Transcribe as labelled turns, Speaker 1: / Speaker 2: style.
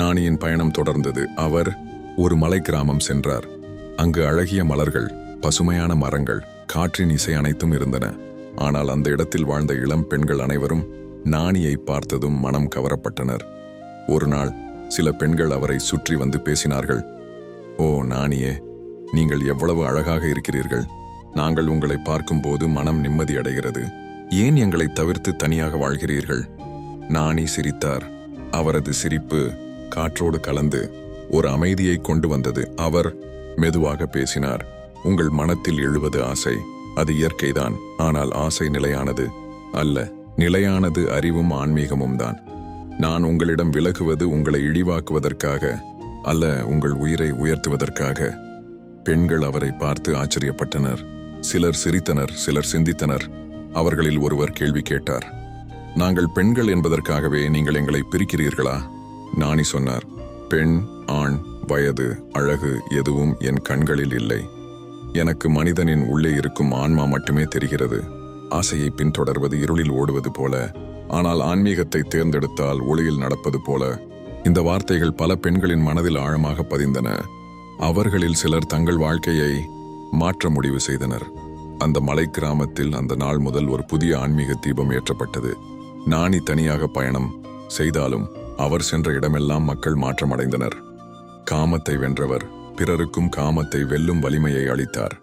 Speaker 1: நாணியின் பயணம் தொடர்ந்தது. அவர் ஒரு மலை கிராமம் சென்றார். அங்கு அழகிய மலர்கள் பசுமையான மரங்கள் காற்றின் இசை அனைத்தும் இருந்தன. ஆனால் அந்த இடத்தில் வாழ்ந்த இளம் பெண்கள் அனைவரும் நாணியை பார்த்ததும் மனம் கவரப்பட்டனர். ஒரு நாள் சில பெண்கள் அவரை சுற்றி வந்து பேசினார்கள். ஓ நாணியே நீங்கள் எவ்வளவு அழகாக இருக்கிறீர்கள். நாங்கள் உங்களை பார்க்கும்போது மனம் நிம்மதி அடைகிறது. ஏன் எங்களை தவிர்த்து தனியாக வாழ்கிறீர்கள்? நாணி சிரித்தார். அவரது சிரிப்பு காற்றோடு கலந்து ஒரு அமைதியை கொண்டு வந்தது. அவர் மெதுவாக பேசினார். உங்கள் மனத்தில் எழுவது ஆசை. அது இயற்கைதான். ஆனால் ஆசை நிலையானது அல்ல. நிலையானது அறிவும் ஆன்மீகமும் தான். நான் உங்களிடம் விலகுவது உங்களை இழிவாக்குவதற்காக அல்ல உங்கள் உயிரை உயர்த்துவதற்காக. பெண்கள் அவரை பார்த்து ஆச்சரியப்பட்டனர். சிலர் சிரித்தனர் சிலர் சிந்தித்தனர். அவர்களில் ஒருவர் கேள்வி கேட்டார். நாங்கள் பெண்கள் என்பதற்காகவே நீங்கள் எங்களை பிரிக்கிறீர்களா? நாணி சொன்னார் பெண் ஆண் வயது அழகு எதுவும் என் கண்களில் இல்லை. எனக்கு மனிதனின் உள்ளே இருக்கும் ஆன்மா மட்டுமே தெரிகிறது. ஆசையை பின்தொடர்வது இருளில் ஓடுவது போல ஆனால் ஆன்மீகத்தை தேர்ந்தெடுத்தால் ஒளியில் நடப்பது போல. இந்த வார்த்தைகள் பல பெண்களின் மனதில் ஆழமாக பதிந்தன. அவர்களில் சிலர் தங்கள் வாழ்க்கையை மாற்ற முடிவு செய்தனர். அந்த மலை கிராமத்தில் அந்த நாள் முதல் ஒரு புதிய ஆன்மீக தீபம் ஏற்றப்பட்டது. நாணி தனியாக பயணம் செய்தாலும் அவர் சென்ற இடமெல்லாம் மக்கள் மாற்றமடைந்தனர். காமத்தை வென்றவர் பிறருக்கும் காமத்தை வெல்லும் வலிமையை அளித்தார்.